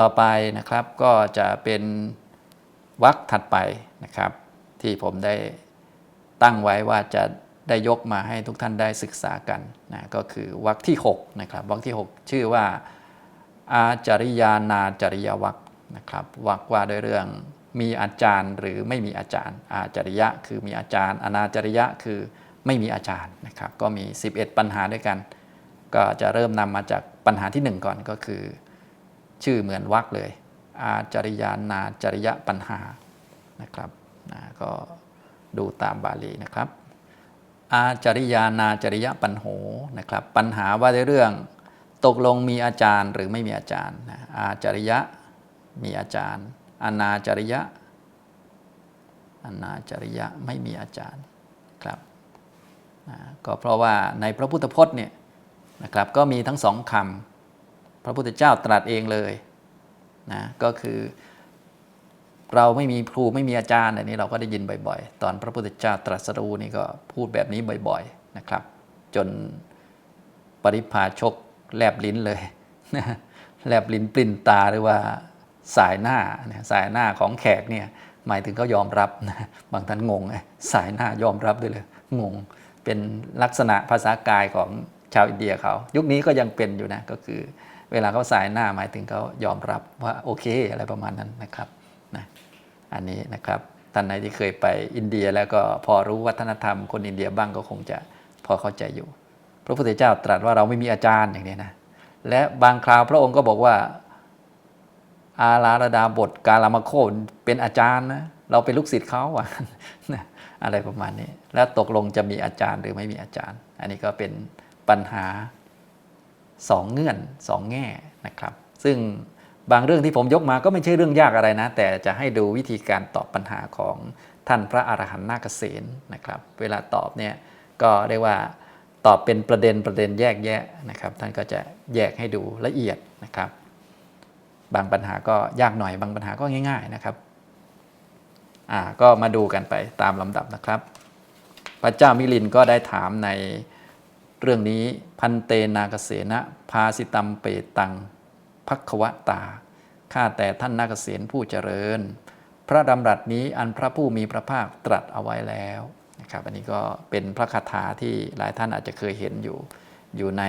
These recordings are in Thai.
ต่อไปนะครับก็จะเป็นวรรคถัดไปนะครับ ที่ผมได้ตั้งไว้ว่าจะได้ยกมาให้ทุกท่านได้ศึกษากันนะก็คือวรรคที่6นะครับวรรคที่ 6 ชื่อว่าอาจาริยานาจริยวรรคนะครับวรรคว่าด้วยเรื่องมีอาจารย์หรือไม่มีอาจารย์ อาจาริยะคือมีอาจารย์ อนาจาริยะคือไม่มีอาจารย์นะครับก็มี 11 ปัญหาด้วยกัน ก็จะเริ่มนำมาจากปัญหาที่ 1 ก่อนก็คือ ชื่อเหมือนวรรคเลย อาจริยานาจริยปัญหานะครับนะก็ดูตามบาลีนะครับ อาจริยานาจริยปัญโหนะครับ ปัญหาว่าในเรื่องตกลงมีอาจารย์หรือไม่มีอาจารย์นะอาจริยะมีอาจารย์ อนาจริยะอนาจริยะไม่มีอาจารย์ครับนะก็เพราะว่าในพระพุทธพจน์เนี่ยนะครับก็มีทั้งสองคำ พระพุทธเจ้าตรัสเองเลยนะก็คือ เราไม่มีครูไม่มีอาจารย์อันนี้เราก็ได้ยินบ่อยๆ ตอนพระพุทธเจ้าตรัสรู้นี่ก็พูดแบบนี้บ่อยๆนะครับ จนปริพาชกแลบลิ้นเลยแลบลิ้นปลิ้นตาหรือว่าสายหน้าเนี่ยสายหน้าของแขกเนี่ยหมายถึงเขายอมรับนะบางท่านงงไงสายหน้ายอมรับด้วยเลยงงเป็นลักษณะภาษากายของชาวอินเดียเขา ยุคนี้ก็ยังเป็นอยู่นะก็คือ เวลาเขาสายหน้าหมายถึงเขายอมรับว่าโอเคอะไรประมาณนั้นนะครับนะอันนี้นะครับท่านไหนที่เคยไปอินเดียแล้วก็พอรู้วัฒนธรรมคนอินเดียบ้างก็คงจะพอเข้าใจอยู่ พระพุทธเจ้าตรัสว่าเราไม่มีอาจารย์อย่างนี้นะและบางคราวพระองค์ก็บอกว่า อาลาระดาบทกาลามโคเป็นอาจารย์นะเราเป็นลูกศิษย์เขาอะอะไรประมาณนี้ แล้วตกลงจะมีอาจารย์หรือไม่มีอาจารย์ อันนี้ก็เป็นปัญหา สองเงื่อนสองแง่นะครับ ซึ่งบางเรื่องที่ผมยกมาก็ไม่ใช่เรื่องยากอะไรนะ แต่จะให้ดูวิธีการตอบปัญหาของท่านพระอรหันต์นาคเษนนะครับ เวลาตอบเนี่ยก็เรียกว่าตอบเป็นประเด็นประเด็นแยกแยะนะครับ ท่านก็จะแยกให้ดูละเอียดนะครับ บางปัญหาก็ยากหน่อย บางปัญหาก็ง่าย ๆนะครับอ่าก็มาดูกันไปตามลำดับนะครับ พระเจ้ามิลินก็ได้ถามใน เรื่องนี้พันเตนาเกษณะพาสิตัมเปตังพักวตา ข้าแต่ท่านนาคเษนผู้เจริญ พระดำรัสนี้อันพระผู้มีพระภาคตรัสเอาไว้แล้วนะครับอันนี้ก็เป็นพระคาถาที่หลายท่านอาจจะเคยเห็นอยู่อยู่ใน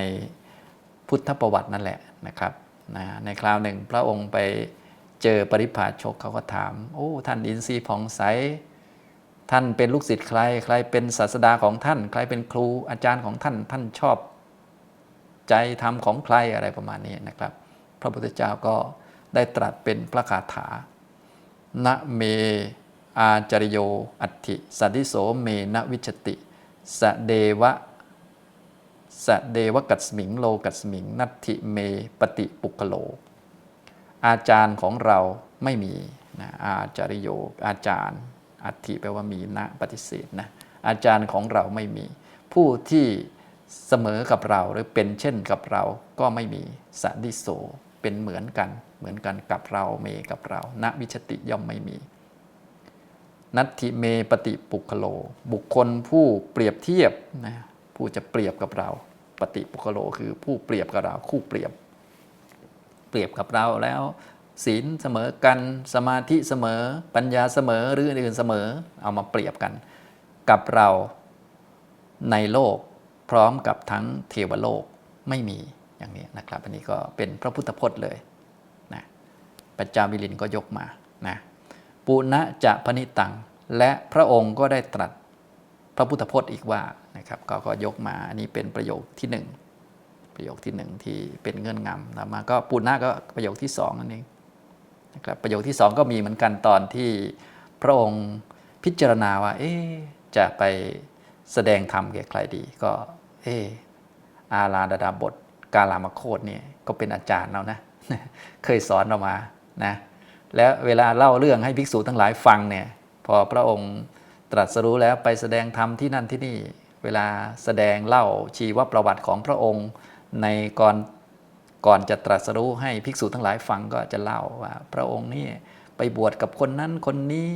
พุทธประวัตินั่นแหละนะครับนะในคราวหนึ่งพระองค์ไปเจอปริพาชกเขาก็ถาม โอ้ท่านอินทรีย์ผ่องใส ท่านเป็นลูกศิษย์ใคร ใครเป็นศาสดาของท่าน ใครเป็นครูอาจารย์ของท่าน ท่านชอบ ใจธรรมของใครอะไรประมาณนี้นะครับ พระพุทธเจ้าก็ได้ตรัสเป็นพระคาถา นะเม อาจริโย อัตถิ สัตติโสเมนะวิชติ สเดวะสเดวกัสมิงโลกัสมิง นัตถิเมปฏิปุกโล อาจารย์ของเราไม่มีนะอาจาริโย อาจารย์ อัติแปลว่ามีนะปฏิเสธนะอาจารย์ของเราไม่มี ผู้ที่เสมอกับเราหรือเป็นเช่นกับเราก็ไม่มีสันดิโสเป็นเหมือนกัน เหมือนกันกับเราเมกับเราณวิชติย่อมไม่มีนัตถิเมปฏิปุคโล บุคคลผู้เปรียบเทียบนะผู้จะเปรียบกับเรา ปฏิปุคโลคือผู้เปรียบกับเราคู่เปรียบ เปรียบกับเราแล้ว ศีลเสมอกันสมาธิเสมอ ปัญญาเสมอหรืออื่นเสมอเอามาเปรียบกัน กับเราในโลกพร้อมกับทั้งเทวโลกไม่มีอย่างนี้นะครับ อันนี้ก็เป็นพระพุทธพจน์เลยนะปัจจามิลินก็ยกมานะปุณะจะพนิตัง และพระองค์ก็ได้ตรัสพระพุทธพจน์อีกว่านะครับก็ก็ยกมาอันนี้เป็นประโยคที่หนึ่งประโยคที่หนึ่งที่เป็นเงื่อนงำต่อมาก็ปุณณะก็ประโยคที่สองนั่นเอง นะครับประโยคที่สองก็มีเหมือนกันตอนที่พระองค์พิจารณาว่า เอ๊จะไปแสดงธรรมแก่ใครดีก็ เอออาลาดาดาบท กาลามโคตเนี่ยก็เป็นอาจารย์เรานะ เคยสอนเรามานะแล้วเวลาเล่าเรื่องให้ภิกษุทั้งหลายฟังเนี่ยพอพระองค์ตรัสรู้แล้วไปแสดงธรรมที่นั่นที่นี่ เวลาแสดงเล่าชีวประวัติของพระองค์ ในก่อน ก่อนจะตรัสรู้ให้ภิกษุทั้งหลายฟังก็จะเล่าว่า พระองค์นี่ไปบวชกับคนนั้นคนนี้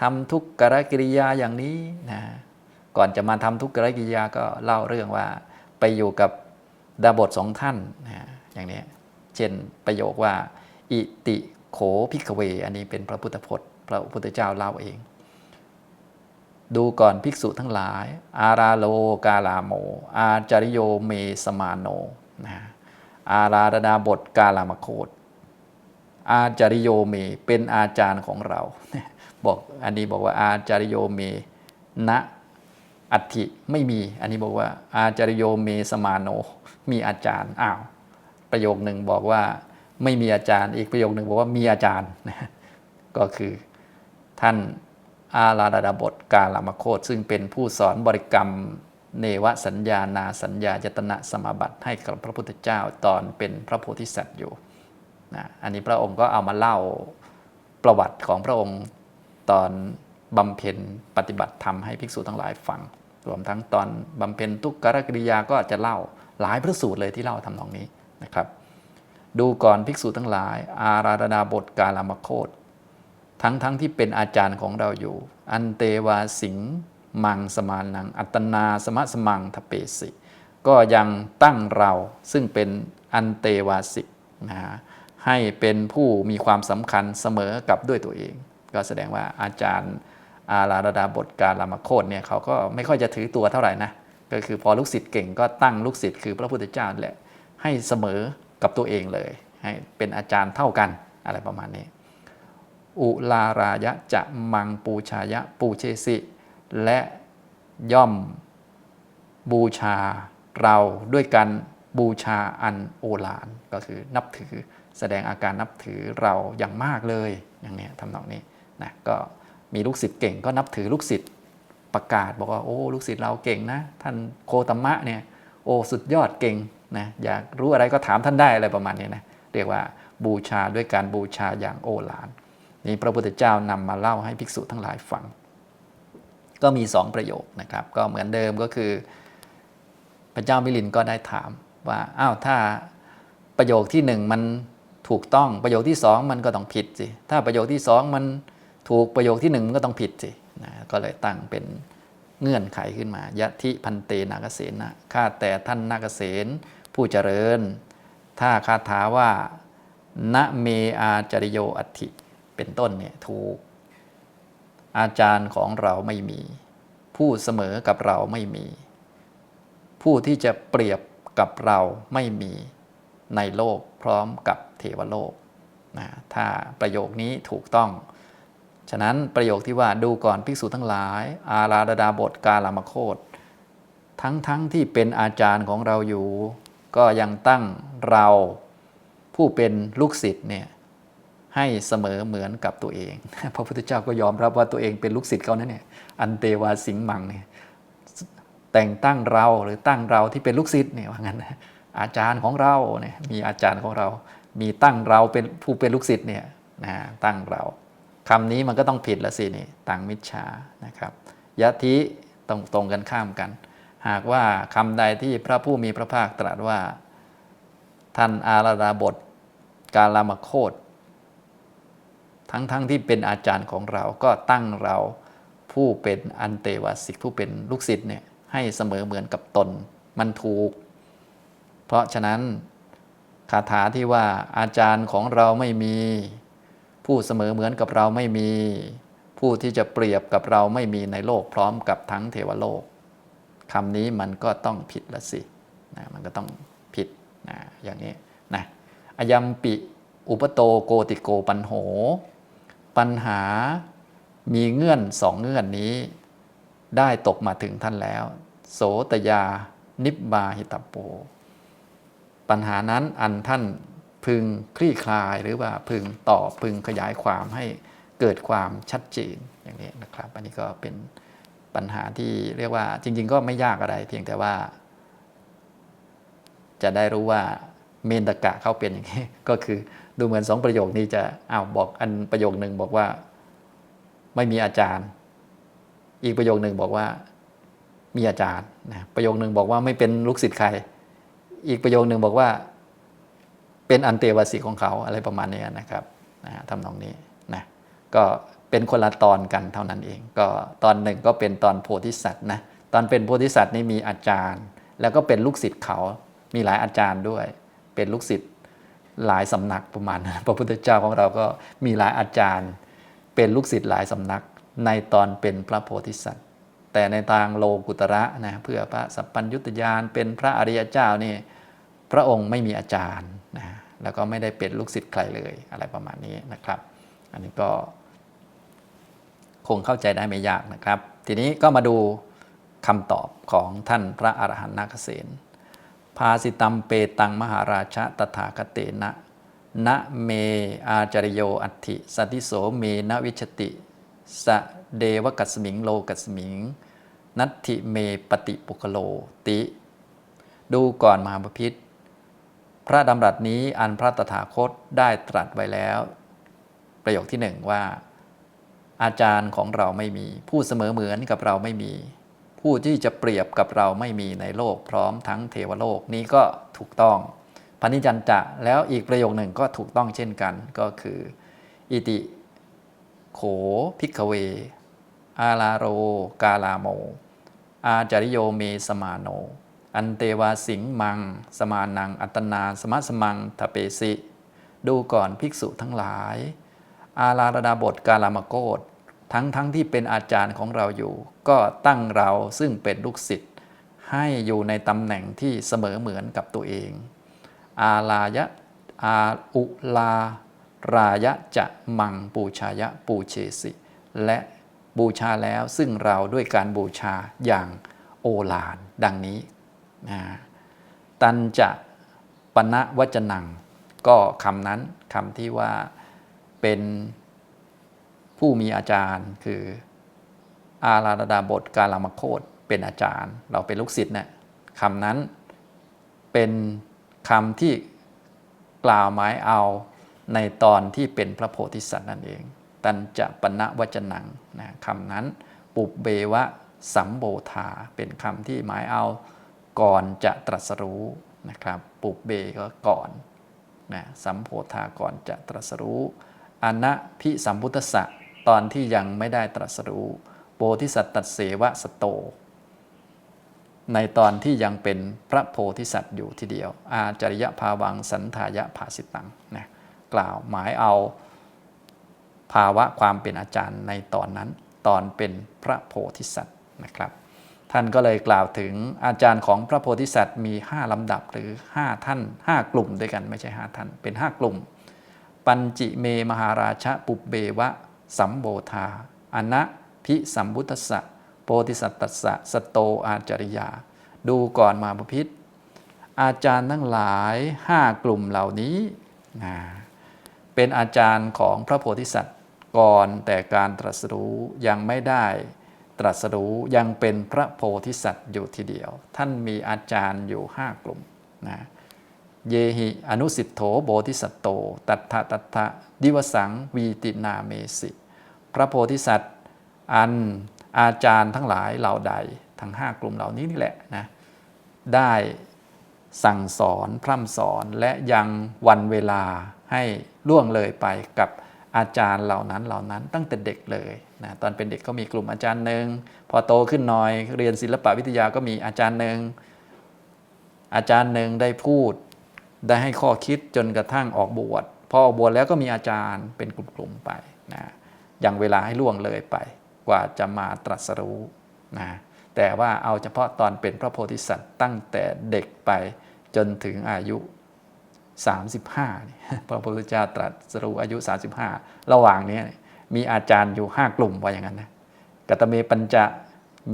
ทำทุกกรกิริยาอย่างนี้นะก่อนจะมาทำทุกกรกิริยาก็เล่าเรื่องว่า ไปอยู่กับดาบทสองท่านนะอย่างนี้เช่นประโยคว่า อิติโขพิกเว อันนี้เป็นพระพุทธพจน์ พระพุทธเจ้าเล่าเอง ดูก่อนภิกษุทั้งหลาย อาราโลกาลาโม อาจาริโยเมสมาโนนะ อาราดาบทกาลามโคตอาจาริโยเมเป็นอาจารย์ของเรา บอกอันนี้บอกว่าอาจาริโยเมณอัติไม่มี อันนี้บอกว่า อาจาริโยเมสมาโน มีอาจารย์อ้าวประโยคหนึ่งบอกว่าไม่มีอาจารย์ อีกประโยคหนึ่งบอกว่ามีอาจารย์ก็คือท่านอาราดาบทกาลามโคตซึ่งเป็นผู้สอนบริกรรม เนวสัญญานาสัญญายตนะสมาบัติให้กับพระพุทธเจ้าตอนเป็นพระโพธิสัตว์อยู่นะอันนี้พระองค์ก็เอามาเล่าประวัติของพระองค์ตอนบำเพ็ญปฏิบัติธรรมให้ภิกษุทั้งหลายฟัง รวมทั้งตอนบำเพ็ญทุกขกิริยาก็จะเล่าหลายพระสูตรเลยที่เล่าทำนองนี้นะครับ ดูก่อนภิกษุทั้งหลาย อาราธนาบทกาลามโคตทั้งทั้งที่เป็นอาจารย์ของเราอยู่ อันเตวาสิง มังสมานัง อัตนาสมะสมังทเปสิ ก็ยังตั้งเราซึ่งเป็นอันเตวาสิกนะฮะให้เป็นผู้มีความสำคัญเสมอกับด้วยตัวเอง ก็แสดงว่าอาจารย์อาราดาบทการลามโคตเนี่ยเขาก็ไม่ค่อยจะถือตัวเท่าไหร่นะก็คือพอลูกศิษย์เก่งก็ตั้งลูกศิษย์คือพระพุทธเจ้าแหละให้เสมอกับตัวเองเลย ให้เป็นอาจารย์เท่ากันอะไรประมาณนี้ อุลารายะจะมังปูชายะปูเชสิ และย่อมบูชาเราด้วยการบูชาอันโอฬารก็คือนับถือแสดงอาการนับถือเราอย่างมากเลยอย่างนี้ทำนองนี้นะก็มีลูกศิษย์เก่งก็นับถือลูกศิษย์ประกาศ บอกว่าโอ้ลูกศิษย์เราเก่งนะ ท่านโคตมะเนี่ยโอ้สุดยอดเก่งนะอยากรู้อะไรก็ถามท่านได้อะไรประมาณนี้นะเรียกว่าบูชาด้วยการบูชาอย่างโอฬารนี่พระพุทธเจ้านำมาเล่าให้ภิกษุทั้งหลายฟัง ก็มีสองประโยคนะครับ ก็เหมือนเดิมก็คือ พระเจ้ามิลินก็ได้ถามว่าอ้าวถ้าประโยคที่หนึ่งมันถูกต้องประโยคที่สองมันก็ต้องผิดสิถ้าประโยคที่สองมันถูกประโยคที่หนึ่งมันก็ต้องผิดสินะก็เลยตั้งเป็นเงื่อนไขขึ้นมายะทิพันเตนาคเสนะข้าแต่ท่านนาคเสนผู้เจริญ ถ้าคาถาว่าณเมอาจริโยอัติเป็นต้นเนี่ยถูก อาจารย์ของเราไม่มี ผู้เสมอกับเราไม่มี ผู้ที่จะเปรียบกับเราไม่มีในโลกพร้อมกับเทวโลกนะถ้าประโยคนี้ถูกต้อง ฉะนั้นประโยคที่ว่าดูก่อนภิกษุทั้งหลาย อาราดาบทกาลามโคตทั้งทั้งที่เป็นอาจารย์ของเราอยู่ ก็ยังตั้งเราผู้เป็นลูกศิษย์เนี่ย ให้เสมอเหมือนกับตัวเอง พระพุทธเจ้าก็ยอมรับว่าตัวเองเป็นลูกศิษย์เขานั่นเนี่ย อันเตวาสิงมังเนี่ยแต่งตั้งเราหรือตั้งเราที่เป็นลูกศิษย์เนี่ยว่างั้นอาจารย์ของเราเนี่ยมีอาจารย์ของเรา มีตั้งเราเป็นผู้เป็นลูกศิษย์เนี่ยนะตั้งเราคำนี้มันก็ต้องผิดละสินี่ตังมิจฉานะครับยะทิตรงตรงกันข้ามกัน หากว่าคำใดที่พระผู้มีพระภาคตรัสว่า ท่านอาราดาบท กาลามโคต ทั้งๆทที่เป็นอาจารย์ของเราก็ตั้งเราผู้เป็นอันเตวาสิกผู้เป็นลูกศิษย์เนี่ยให้เสมอเหมือนกับตนมันถูก เพราะฉะนั้นคาถาที่ว่าอาจารย์ของเราไม่มี ผู้เสมอเหมือนกับเราไม่มี ผู้ที่จะเปรียบกับเราไม่มีในโลกพร้อมกับทั้งเทวโลกคำนี้มันก็ต้องผิดละสินะมันก็ต้องผิดนะอย่างนี้นะอยัมปิอุปโตโกติโกปันโห ปัญหามีเงื่อนสองเงื่อนนี้ ได้ตกมาถึงท่านแล้ว โสตยา นิบบาหิตโป ปัญหานั้นอันท่านพึงคลี่คลายหรือว่าพึงตอบพึงขยายความให้เกิดความชัดเจนอย่างนี้นะครับ อันนี้ก็เป็นปัญหาที่เรียกว่าจริง ๆ ก็ไม่ยากอะไร เพียงแต่ว่า จะได้รู้ว่า เมนตกะเขาเป็นอย่างนี้ ก็คือดูเหมือนสองประโยคนี้จะอ้าวบอกอันประโยคหนึ่งบอกว่า ไม่มีอาจารย์ อีกประโยคหนึ่งบอกว่า มีอาจารย์นะประโยคหนึ่งบอกว่าไม่เป็นลูกศิษย์ใคร อีกประโยคหนึ่งบอกว่า เป็นอันเตวสิของเขาอะไรประมาณนี้นะครับนะทำนองนี้นะก็เป็นคนละตอนกันเท่านั้นเอง ก็ตอนหนึ่งก็เป็นตอนโพธิสัตว์นะตอนเป็นโพธิสัตว์นี่มีอาจารย์ แล้วก็เป็นลูกศิษย์เขา มีหลายอาจารย์ด้วย เป็นลูกศิษย์หลายสำนักประมาณนั้นพระพุทธเจ้าของเราก็มีหลายอาจารย์ เป็นลูกศิษย์หลายสำนักในตอนเป็นพระโพธิสัตว์ แต่ในทางโลกุตระนะเพื่อพระสัพพัญญุตญาณเป็นพระอริยเจ้านี่พระองค์ไม่มีอาจารย์นะแล้วก็ไม่ได้เป็นลูกศิษย์ใครเลยอะไรประมาณนี้นะครับ อันนี้ก็ คงเข้าใจได้ไม่ยากนะครับ ทีนี้ก็มาดูคำตอบของท่านพระอรหันต์นาคเษน ภาสิตัมเปตังมหาราชตถาคเตนะนะเมอาจริโยอัติสตติโสเมนวิชติ สะเดวกัสมิงโลกัสมิง นัตถิเมปฏิปุคโลติ ดูก่อนมหาบพิษพระดำรัสนี้อันพระตถาคตได้ตรัสไว้แล้ว ประโยคที่หนึ่งว่า อาจารย์ของเราไม่มี ผู้เสมอเหมือนกับเราไม่มี ผู้ที่จะเปรียบกับเราไม่มีในโลกพร้อมทั้งเทวโลกนี้ก็ถูกต้องพันิจันจะแล้วอีกประโยคหนึ่งก็ถูกต้องเช่นกันก็คือ อิติโขพิกเว อาลาโร กาลาโม อาจาริโยเมสมาโน อันเตวาสิงมัง สมานัง อัตนา สมัสมังทเปสิ ดูก่อนภิกษุทั้งหลาย อาลาระดาบทกาลามโกฏ ทั้งทั้งที่เป็นอาจารย์ของเราอยู่ ก็ตั้งเราซึ่งเป็นลูกศิษย์ให้อยู่ในตำแหน่งที่เสมอเหมือนกับตัวเอง อาลายะอาอุลารายะจะมังปูชายะปูเชสิ และบูชาแล้วซึ่งเราด้วยการบูชาอย่างโอฬารดังนี้นะตันจะปณะวจนัง ก็คำนั้นคำที่ว่าเป็น ผู้มีอาจารย์คืออาราดาบทกาลามโคตเป็นอาจารย์ เราเป็นลูกศิษย์เนี่ยคำนั้นเป็นคำที่กล่าวหมายเอาในตอนที่เป็นพระโพธิสัตว์นั่นเอง ตันจะปณะวจนังนะคำนั้นปุบเบวะสัมโบธาเป็นคำที่หมายเอาก่อนจะตรัสรู้นะครับ ปุบเบก็ก่อนนะสัมโพธาก่อนจะตรัสรู้อนะพิสัมพุทธะ ตอนที่ยังไม่ได้ตรัสรู้โพธิสัตว์ตัดเสวะสโต ในตอนที่ยังเป็นพระโพธิสัตว์อยู่ทีเดียว อาจริยภาวังสันทายะภาสิตังนะกล่าวหมายเอาภาวะความเป็นอาจารย์ในตอนนั้น ตอนเป็นพระโพธิสัตว์นะครับ ท่านก็เลยกล่าวถึงอาจารย์ของพระโพธิสัตว์มี 5 ลำดับหรือ 5 ท่าน 5 กลุ่มด้วยกันไม่ใช่ 5 ท่าน เป็น 5 กลุ่ม ปัญจิเมมหาราชปุบเบวะ สัมโบธาอนะพิสัมพุทธสะโพธิสัตตสสะสโตอาจริยา ดูก่อนมาพพิษอาจารย์ทั้งหลาย5กลุ่มเหล่านี้นะเป็นอาจารย์ของพระโพธิสัตว์ก่อนแต่การตรัสรู้ยังไม่ได้ตรัสรู้ยังเป็นพระโพธิสัตว์อยู่ทีเดียว ท่านมีอาจารย์อยู่5กลุ่มนะเยหิอนุสิทโธโบธิสัตโต ตัทธะตัทธะดิวสังวีตินาเมสิ พระโพธิสัตว์ อันอาจารย์ทั้งหลายเหล่าใดทั้ง5กลุ่มเหล่านี้นี่แหละนะได้สั่งสอนพร่ำสอนและยังวันเวลาให้ล่วงเลยไปกับอาจารย์เหล่านั้นเหล่านั้นตั้งแต่เด็กเลยนะตอนเป็นเด็กก็มีกลุ่มอาจารย์หนึ่งพอโตขึ้นหน่อยเรียนศิลปวิทยาก็มีอาจารย์หนึ่งอาจารย์หนึ่งได้พูด ได้ให้ข้อคิดจนกระทั่งออกบวชพอออกบวชแล้วก็มีอาจารย์เป็นกลุ่มๆไปนะ ย่างเวลาให้ล่วงเลยไป กว่าจะมาตรัสรู้นะแต่ว่าเอาเฉพาะตอนเป็นพระโพธิสัตว์ตั้งแต่เด็กไปจนถึงอายุ 35นี่พระพุทธเจ้าตรัสรู้อายุ 35 ระหว่างนี้มีอาจารย์อยู่ 5 กลุ่มว่าอย่างนั้นนะกัตเมปัญจะ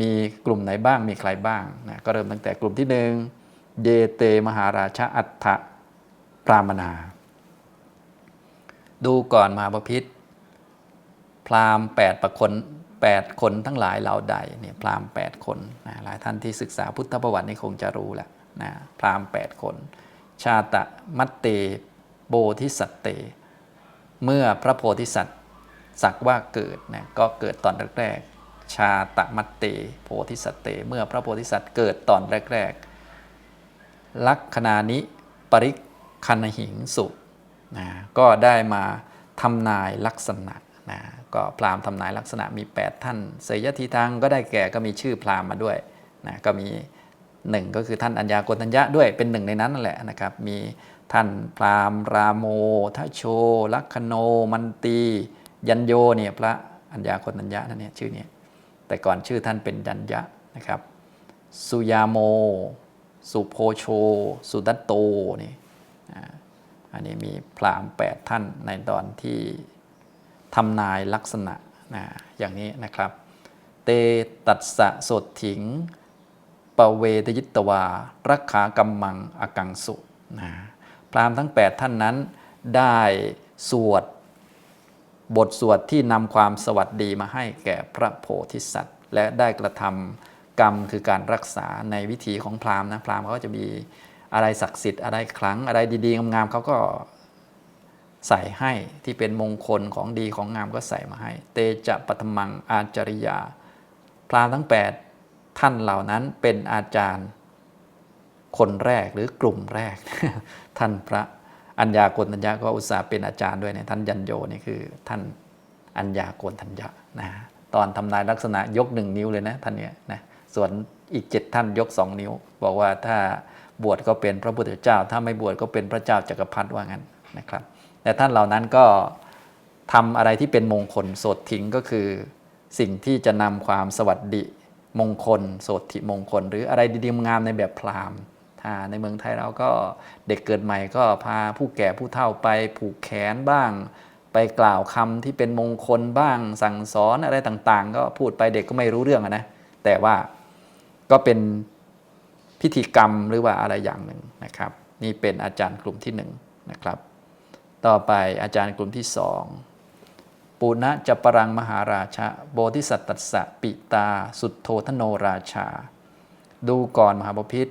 มีกลุ่มไหนบ้างมีใครบ้างนะก็เริ่มตั้งแต่กลุ่มที่หนึ่งเยเตมหาราชาอัฏฐพรามนา ดูก่อนมหาบพิษ พราหมณ์แปดประคนแปดคนทั้งหลายเหล่าใดเนี่ยพราหมณ์แปดคนนะหลายท่านที่ศึกษาพุทธประวัตินี่คงจะรู้แหละนะพราหมณ์แปดคน ชาตะมัตเตโบธิสัตเต เมื่อพระโพธิสัตว์สักว่าเกิดนะก็เกิดตอนแรกๆชาตะมัตเตโพธิสัตเต เมื่อพระโพธิสัตว์เกิดตอนแรกๆลักขณานิปริคันหิงสุนะก็ได้มาทำนายลักษณะ นะก็พราหมณ์ทำนายลักษณะมี 8 ท่าน เสยทีทางก็ได้แก่ก็มีชื่อพราหมณ์มาด้วยนะก็มีหนึ่งก็คือท่านอัญญาโกณัญญะด้วยเป็นหนึ่งในนั้นนั่นแหละนะครับ มีท่านพราหมณ์ราโมทโช ลัคคโน มันตี ยัญโยเนี่ยพระอัญญาคนตัญญะนั่นเนี่ยชื่อเนี่ยแต่ก่อนชื่อท่านเป็นยัญญะนะครับ สุยาโม สุโพโช สุดัตโตนี่อันนี้มีพราหมณ์แปดท่านในตอนที่ ทำนายลักษณะนะอย่างนี้นะครับ เตตัสสะสดถิง ปเวทยิตวา รักขากัมมังอกังสุนะพราหมณ์ทั้ง 8 ท่านนั้นได้สวด บทสวดที่นำความสวัสดีมาให้แก่พระโพธิสัตว์ และได้กระทำกรรมคือการรักษาในวิถีของพราหมณ์นะพราหมณ์เขาก็จะมีอะไรศักดิ์สิทธิ์อะไรขลังอะไรดีๆงามๆเขาก็ ใส่ให้ที่เป็นมงคลของดีของงามก็ใส่มาให้ เตจะปัทมังอาจริยา พรามทั้ง 8 ท่านเหล่านั้นเป็นอาจารย์ คนแรกหรือกลุ่มแรก ท่านพระอัญญากณทัญญะก็อุตส่าห์เป็นอาจารย์ด้วยเนี่ยท่านยันโยนี่คือ ท่านอัญญากณทัญญะนะตอนทำนายลักษณะยกหนึ่งนิ้วเลยนะท่านเนี่ยนะส่วนอีกเจ็ดท่านยกสองนิ้ว บอกว่าถ้าบวชก็เป็นพระพุทธเจ้า ถ้าไม่บวชก็เป็นพระเจ้าจักรพรรดิว่างั้นนะครับ แต่ท่านเหล่านั้นก็ทำอะไรที่เป็นมงคลโสดทิ้งก็คือ สิ่งที่จะนำความสวัสดิมงคล โสติมงคล หรืออะไรดีๆงามในแบบพราหมณ์ถ้าในเมืองไทยเราก็เด็กเกิดใหม่ก็พาผู้แก่ผู้เฒ่าไปผูกแขนบ้าง ไปกล่าวคำที่เป็นมงคลบ้าง สั่งสอนอะไรต่างๆ ก็พูดไปเด็กก็ไม่รู้เรื่องนะแต่ว่าก็เป็นพิธีกรรมหรือว่าอะไรอย่างหนึ่งนะครับ นี่เป็นอาจารย์กลุ่มที่หนึ่งนะครับ ต่อไปอาจารย์กลุ่มที่สองปุณะจปรังมหาราชะโบธิสัตตสสะปิตา สุทโธทโนราชา ดูก่อนมหาบพิษ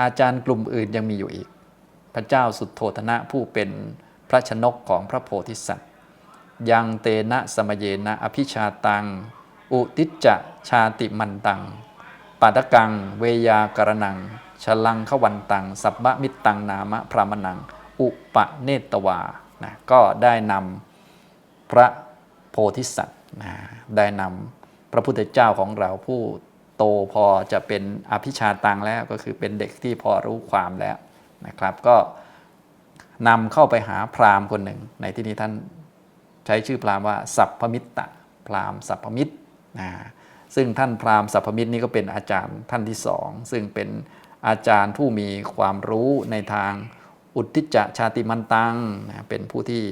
อาจารย์กลุ่มอื่นยังมีอยู่อีก พระเจ้าสุทโธทนะผู้เป็นพระชนกของพระโพธิสัตว์ ยังเตนะสมเยนะอภิชาตัง อุติจจะชาติมันตังปาตกัง เวยากรนัง ชลังขวันตัง สัพพะมิตตังนามะพระมนัง อุปเนตวานะก็ได้นำพระโพธิสัตว์นะได้นำพระพุทธเจ้าของเราผู้โตพอจะเป็นอภิชาตังแล้วก็คือเป็นเด็กที่พอรู้ความแล้วนะครับ ก็นำเข้าไปหาพราหมณ์คนหนึ่ง ในที่นี้ท่านใช้ชื่อพราหมณ์ว่า สัพพมิตตะพราหมณ์สัพพมิตรนะซึ่งท่านพราหมณ์สัพพมิตรนี่ก็เป็นอาจารย์ท่านที่สองซึ่งเป็นอาจารย์ผู้มีความรู้ในทาง อุทิจจะชาติมันตังนะเป็นผู้ที่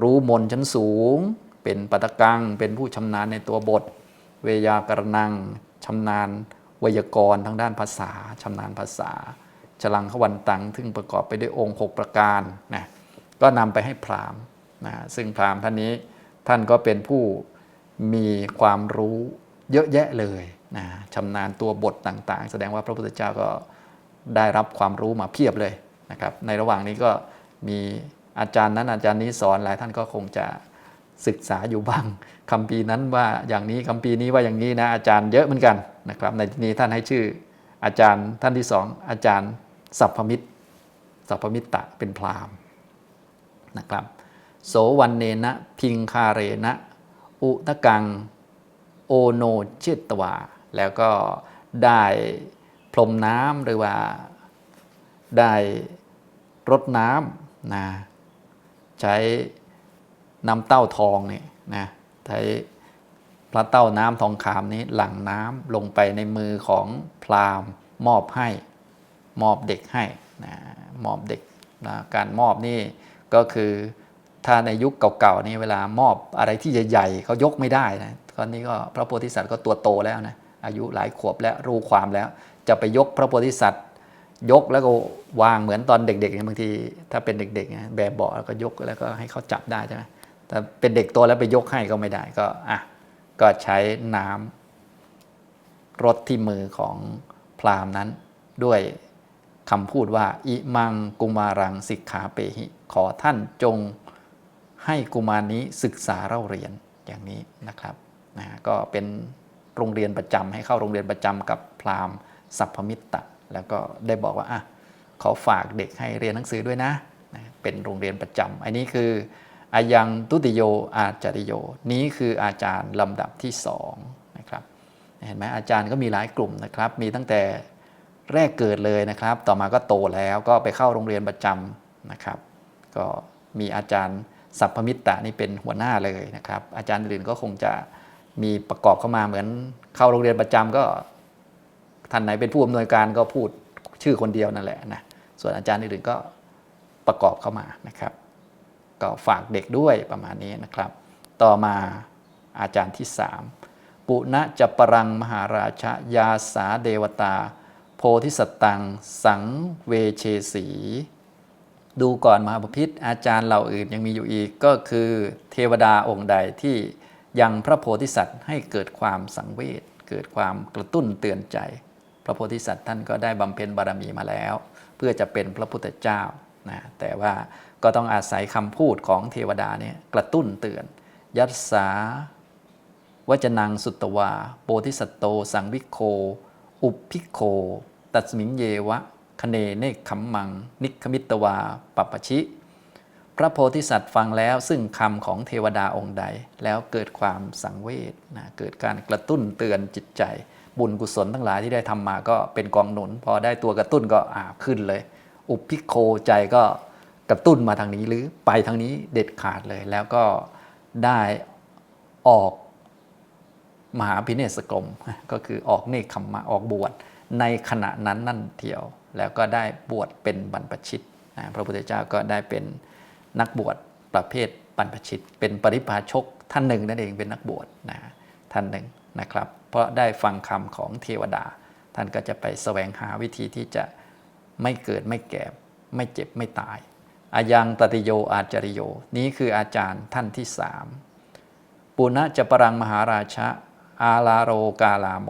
รู้มนชั้นสูง เป็นปัตกัง เป็นผู้ชำนาญในตัวบท เวยากรนังชำนาญไวยากรณ์ทางด้านภาษาชำนาญภาษาฉลังขวันตังซึ่งประกอบไปด้วยองค์ 6 ประการนะก็นำไปให้พราหมณ์นะซึ่งพราหมณ์ท่านนี้ท่านก็เป็นผู้มีความรู้เยอะแยะเลยนะชำนาญตัวบทต่างๆ แสดงว่าพระพุทธเจ้าก็ได้รับความรู้มาเพียบเลย นะครับในระหว่างนี้ก็มีอาจารย์นั้นอาจารย์นี้สอนหลายท่านก็คงจะศึกษาอยู่บ้างคำปีนั้นว่าอย่างนี้คำปีนี้ว่าอย่างนี้นะอาจารย์เยอะเหมือนกันนะครับในที่นี้ท่านให้ชื่ออาจารย์ท่านที่สองอาจารย์สัพพมิตรสัพพมิตตะเป็นพราหมณ์นะครับโสวันเนนะพิงคาเรนะอุตกังโอโนเชตวา แล้วก็ได้พรมน้ำหรือว่า ได้รดน้ำนะใช้น้ำเต้าทองเนี่ยนะใช้พระเต้าน้ำทองคำนี้หลั่งน้ำลงไปในมือของพราหมณ์มอบให้มอบเด็กให้นะมอบเด็กนะการมอบนี่ก็คือถ้าในยุคเก่าๆนี่เวลามอบอะไรที่ใหญ่ๆเขายกไม่ได้นะตอนนี้ก็พระโพธิสัตว์ก็ตัวโตแล้วนะอายุหลายขวบแล้วรู้ความแล้ว จะไปยกพระโพธิสัตว์ ยกแล้วก็วางเหมือนตอนเด็กๆเนี่ยบางทีถ้าเป็นเด็กๆนะแบบเบาะแล้วก็ยกแล้วก็ให้เขาจับได้ใช่ไหมแต่เป็นเด็กโตแล้วไปยกให้ก็ไม่ได้ก็อะก็ใช้น้ำรดที่มือของพราหมณ์นั้น ด้วยคำพูดว่า อิมังกุมารังสิกขาเปหิ ขอท่านจงให้กุมารนี้ศึกษาเล่าเรียนอย่างนี้นะครับนะก็เป็นโรงเรียนประจำให้เข้าโรงเรียนประจำกับพราหมณ์สัพพมิตตะ แล้วก็ได้บอกว่าอะขอฝากเด็กให้เรียนหนังสือด้วยนะ เป็นโรงเรียนประจำอันนี้คืออายังตุติโยอาจาริโย นี้คืออาจารย์ลำดับที่สองนะครับเห็นไหมอาจารย์ก็มีหลายกลุ่มนะครับ มีตั้งแต่แรกเกิดเลยนะครับ ต่อมาก็โตแล้วก็ไปเข้าโรงเรียนประจำนะครับ ก็มีอาจารย์สัพพมิตตะนี่เป็นหัวหน้าเลยนะครับ อาจารย์อื่นก็คงจะมีประกอบเข้ามาเหมือนเข้าโรงเรียนประจำก็ ท่านไหนเป็นผู้อำนวยการก็พูดชื่อคนเดียวนั่นแหละนะส่วนอาจารย์อื่นๆก็ประกอบเข้ามานะครับ ก็ฝากเด็กด้วยประมาณนี้นะครับ ต่อมาอาจารย์ที่ 3 ปุณะจัปรังมหาราชยาสาเดวตา โพธิสตัง สังเวเชสี ดูก่อนมหาพิษอาจารย์เหล่าอื่นยังมีอยู่อีกก็คือเทวดาองค์ใดที่ยังพระโพธิสัตว์ให้เกิดความสังเวชเกิดความกระตุ้นเตือนใจ พระโพธิสัตว์ท่านก็ได้บำเพ็ญบารมีมาแล้ว เพื่อจะเป็นพระพุทธเจ้านะแต่ว่าก็ต้องอาศัยคำพูดของเทวดาเนี่ยกระตุ้นเตือน ยัสสาวจนังสุตวา โปธิสัตโต สังวิโค อุปพิโค ตัสมิงเยวะคเนเนคขมมัง นิคมิตวาปปปชิ พระโพธิสัตว์ฟังแล้วซึ่งคำของเทวดาองค์ใด แล้วเกิดความสังเวชนะเกิดการกระตุ้นเตือนจิตใจ บุญกุศลทั้งหลายที่ได้ทำมาก็เป็นกองหนุน พอได้ตัวกระตุ้นก็อ่าขึ้นเลย อุปพิโคใจก็กระตุ้นมาทางนี้หรือไปทางนี้เด็ดขาดเลย แล้วก็ได้ออกมหาพิเนศกรมก็คือออกเนคขมมะออกบวชในขณะนั้นนั่นเทียว แล้วก็ได้บวชเป็นบรรพชิตนะพระพุทธเจ้าก็ได้เป็นนักบวชประเภทบรรพชิต เป็นปริพาชกท่านหนึ่งนั่นเองเป็นนักบวชนะท่านหนึ่งนะครับ ราะได้ฟังคำของเทวดา ท่านก็จะไปแสวงหาวิธีที่จะไม่เกิดไม่แก่ไม่เจ็บไม่ตายอายังตติโยอาจาริโย นี้คืออาจารย์ท่านที่สามปุณะจะปรังมหาราชะอาลาโรกาลาโม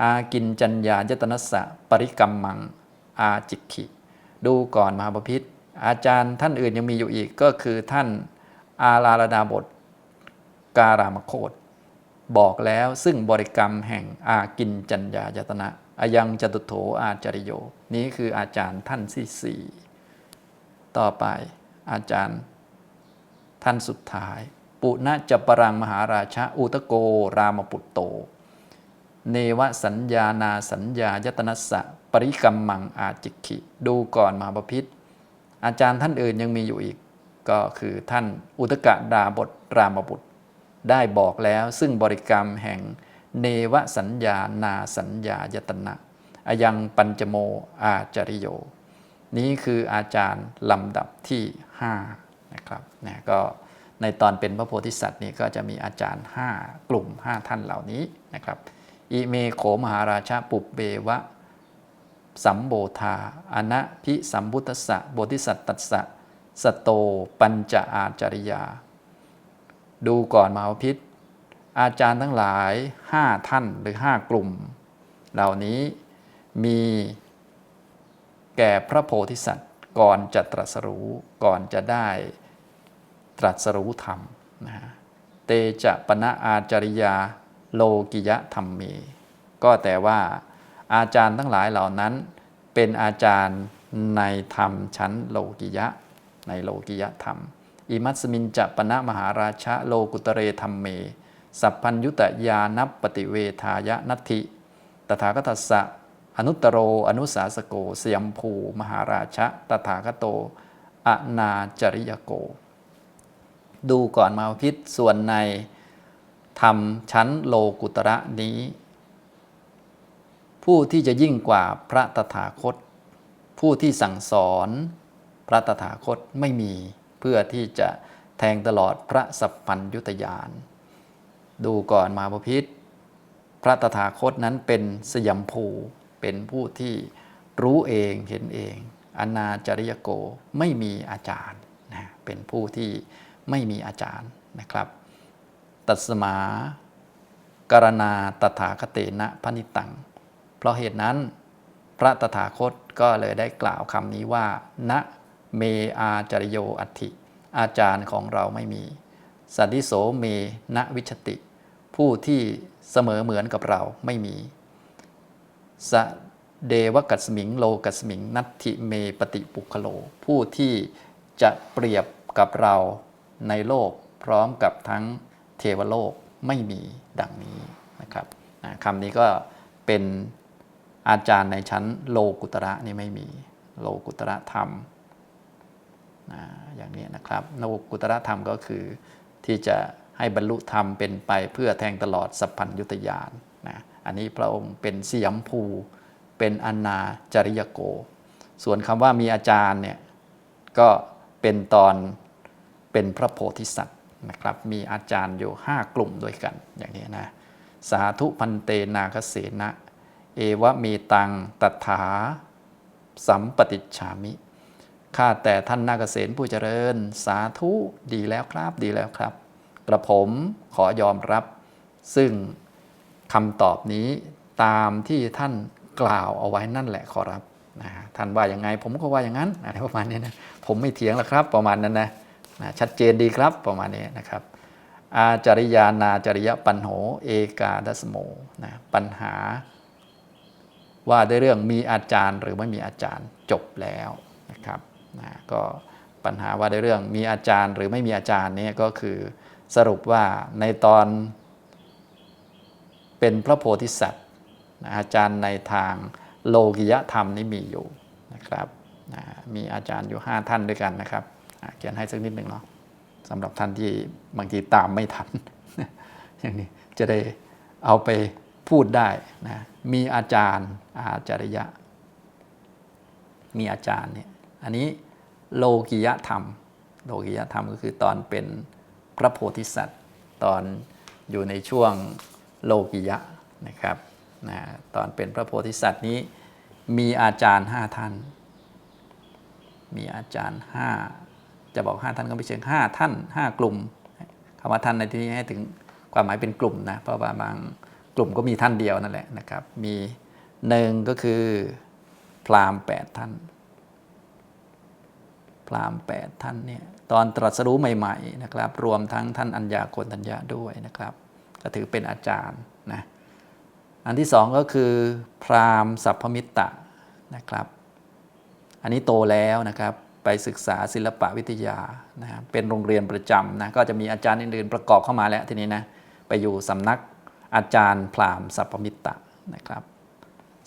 อากินจัญญายตนัสสะปริกรรมมัง อาจิกขิ ดูก่อนมหาบพิษอาจารย์ท่านอื่นยังมีอยู่อีกก็คือท่านอาลาลดาบท การามโคต บอกแล้วซึ่งบริกรรมแห่งอากินจัญญายตนะอายังจตุโถอาจริโย นี้คืออาจารย์ท่านที่สี่ต่อไปอาจารย์ท่านสุดท้าย ปุณจปรังมหาราชะอุตโกรามปุตโต เนวสัญญานาสัญญายตนัสสะปริกรรมมังอาจิกิดูก่อนมหาบพิษอาจารย์ท่านอื่นยังมีอยู่อีก ก็คือท่านอุตกะดาบทรามบุตร ได้บอกแล้วซึ่งบริกรรมแห่งเนวสัญญานาสัญญายตนะอายังปัญจโมอาจาริโย นี้คืออาจารย์ลำดับที่5นะครับนะก็ในตอนเป็นพระโพธิสัตว์นี่ก็จะมีอาจารย์ 5 กลุ่ม 5 ท่านเหล่านี้นะครับอิเมโขมหาราชาปุบเบวะ สัมโบธาอนะพิสัมพุทธสสะโบธิสัตตัสสะสโต ปัญจอาจาริยา ดูก่อนมหาพิษอาจารย์ทั้งหลาย 5 ท่านหรือ 5 กลุ่ม เหล่านี้มีแก่พระโพธิสัตว์ก่อนจะตรัสรู้ก่อนจะได้ตรัสรู้ธรรมนะเตจะปณะอาจาริยาโลกิยะธรรมเม ก็แต่ว่าอาจารย์ทั้งหลายเหล่านั้นเป็นอาจารย์ในธรรมชั้นโลกิยะ ในโลกิยะธรรม อิมัสมินจะปณะมหาราชะโลกุตเรธรรมเม สัพพัญยุตยานับปฏิเวทายะนัตถิ ตถาคตัสสะ อนุตตโร อนุสาสโกสยมภู มหาราชะ ตถาคโต อนาจริยโก ดูก่อนมาพิษส่วนในธรรมชั้นโลกุตระนี้ ผู้ที่จะยิ่งกว่าพระตถาคต ผู้ที่สั่งสอนพระตถาคตไม่มี เพื่อที่จะแทงตลอดพระสัพพัญยุตยาน ดูก่อนมาพพิษพระตถาคตนั้นเป็นสยามภูเป็นผู้ที่รู้เองเห็นเอง อนาจริยโกไม่มีอาจารย์นะเป็นผู้ที่ไม่มีอาจารย์นะครับ ตัสมาการณาตถาคเตนะพนิตัง เพราะเหตุนั้น พระตถาคตก็เลยได้กล่าวคำนี้ว่าณ เมอาจริโยอัติอาจารย์ของเราไม่มี สันติโสเมณวิชติ ผู้ที่เสมอเหมือนกับเราไม่มีสเดวกัสมิงโลกัสมิง นัตถิเมปฏิปุคโล ผู้ที่จะเปรียบกับเราในโลกพร้อมกับทั้งเทวโลกไม่มีดังนี้นะครับคำนี้ก็เป็นอาจารย์ในชั้นโลกุตระนี่ไม่มี โลกุตระธรรม อย่างนี้นะครับโลกุตระธรรมก็คือที่จะให้บรรลุธรรมเป็นไปเพื่อแทงตลอดสัพพัญยุตยานนะอันนี้พระองค์เป็นสยามภูเป็นอนาจริยโก ส่วนคำว่ามีอาจารย์เนี่ยก็เป็นตอนเป็นพระโพธิสัตว์นะครับ มีอาจารย์อยู่ 5 กลุ่มด้วยกันอย่างนี้นะสาธุพันเตนาคเสนะ เอวะเมตังตถาสัมปติชามิ ข้าแต่ท่านนาคเษนผู้เจริญ สาธุดีแล้วครับดีแล้วครับ กระผมขอยอมรับ ซึ่งคำตอบนี้ตามที่ท่านกล่าวเอาไว้นั่นแหละขอรับนะท่านว่าอย่างไงผมก็ว่าอย่างนั้นอะไรประมาณนี้นะผมไม่เถียงหรอกครับประมาณนั้นนะนะชัดเจนดีครับประมาณนี้นะครับ อาจริยานาจริยปัญโหเอกาดัสโมนะปัญหา ว่าด้วยเรื่องมีอาจารย์หรือไม่มีอาจารย์จบแล้วนะครับ นะก็ปัญหาว่าด้วยเรื่องมีอาจารย์หรือไม่มีอาจารย์นี่ก็คือสรุปว่าในตอนเป็นพระโพธิสัตว์นะอาจารย์ในทางโลกิยธรรมนี่มีอยู่นะครับนะมีอาจารย์อยู่ 5 ท่านด้วยกันนะครับอะเขียนให้สักนิดหนึ่งเนาะสำหรับท่านที่บางทีตามไม่ทัน อย่างนี้จะได้เอาไปพูดได้นะมีอาจารย์อาจารยะ มีอาจารย์เนี่ย อันนี้โลกิยธรรม โลกิยธรรมก็คือตอนเป็นพระโพธิสัตว์ ตอนอยู่ในช่วงโลกิยะนะครับนะตอนเป็นพระโพธิสัตว์นี้มีอาจารย์ห้าท่าน มีอาจารย์ห้าจะบอกห้าท่านก็ไม่เชิงห้าท่านห้ากลุ่มคำว่าท่านในที่นี้ให้ถึงความหมายเป็นกลุ่มนะเพราะว่าบางกลุ่มก็มีท่านเดียวนั่นแหละนะครับ มีหนึ่งก็คือพราหมณ์แปดท่าน พราหมณ์แปดท่านเนี่ยตอนตรัสรู้ใหม่ๆนะครับ รวมทั้งท่านอัญญาโกณทัญญาด้วยนะครับ ก็ถือเป็นอาจารย์นะอันที่สองก็คือพราหมณ์สัพพมิตตะนะครับ อันนี้โตแล้วนะครับไปศึกษาศิลปะวิทยานะครับเป็นโรงเรียนประจำนะก็จะมีอาจารย์อื่นๆประกอบเข้ามาแล้วทีนี้นะไปอยู่สำนักอาจารย์พราหมณ์สัพพมิตตะนะครับ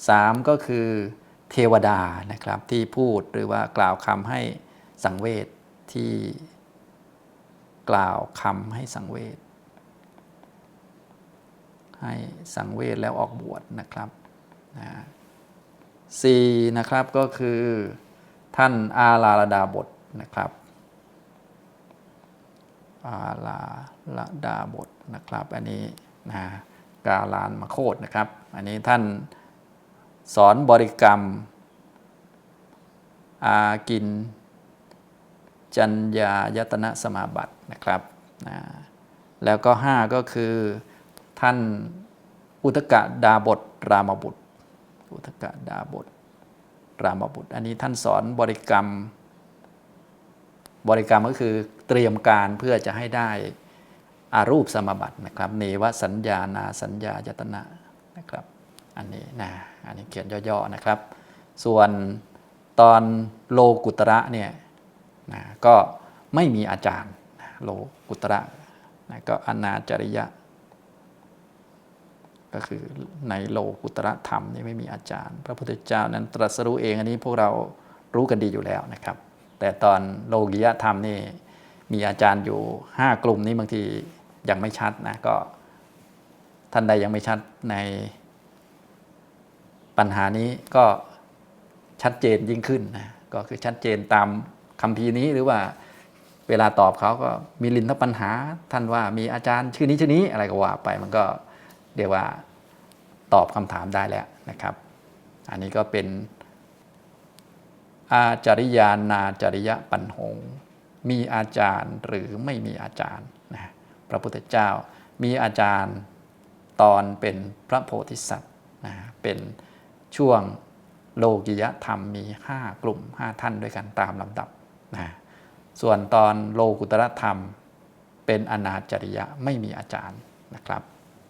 สามก็คือเทวดานะครับที่พูดหรือว่ากล่าวคำให้ สังเวชที่กล่าวคำให้สังเวชให้สังเวชแล้วออกบวชนะครับนะสี่นะครับก็คือท่านอาลาลดาบทนะครับ อาลาลดาบทนะครับอันนี้นะกาลานมาโคตนะครับ อันนี้ท่านสอนบริกรรมอากิน จัญญายตนะสมาบัตินะครับนะแล้วก็ 5 ก็คือท่านอุตกะดาบทรามบุตร อุตกะดาบทรามบุตร อันนี้ท่านสอนบริกรรม บริกรรมก็คือเตรียมการเพื่อจะให้ได้อารูปสมบัตินะครับ เนวสัญญานาสัญญายตนะนะครับ อันนี้นะอันนี้เขียนย่อๆนะครับ ส่วนตอนโลกุตระเนี่ย นะก็ไม่มีอาจารย์นะโลกุตระนะก็อนาจริยะ ก็คือในโลกุตระธรรมนี่ไม่มีอาจารย์ พระพุทธเจ้านั้นตรัสรู้เองอันนี้พวกเรารู้กันดีอยู่แล้วนะครับ แต่ตอนโลกิยธรรมนี่มีอาจารย์อยู่ 5 กลุ่มนี้บางทียังไม่ชัดนะก็ท่านใดยังไม่ชัดในปัญหานี้ก็ชัดเจนยิ่งขึ้นนะก็คือชัดเจนตาม คำพีร์นี้หรือว่าเวลาตอบเขาก็มีลินทปัญหา ท่านว่ามีอาจารย์ชื่อนี้ชื่อนี้อะไรก็ว่าไปมันก็เรียกว่าตอบคำถามได้แล้วนะครับ อันนี้ก็เป็นอาจาริยานาจาริยปัญหง มีอาจารย์หรือไม่มีอาจารย์นะพระพุทธเจ้ามีอาจารย์ตอนเป็นพระโพธิสัตว์นะเป็นช่วงโลกิยธรรมมี 5 กลุ่ม 5 ท่านด้วยกันตามลำดับ นะส่วนตอนโลกุตระธรรมเป็นอนาจริยะไม่มีอาจารย์นะครับ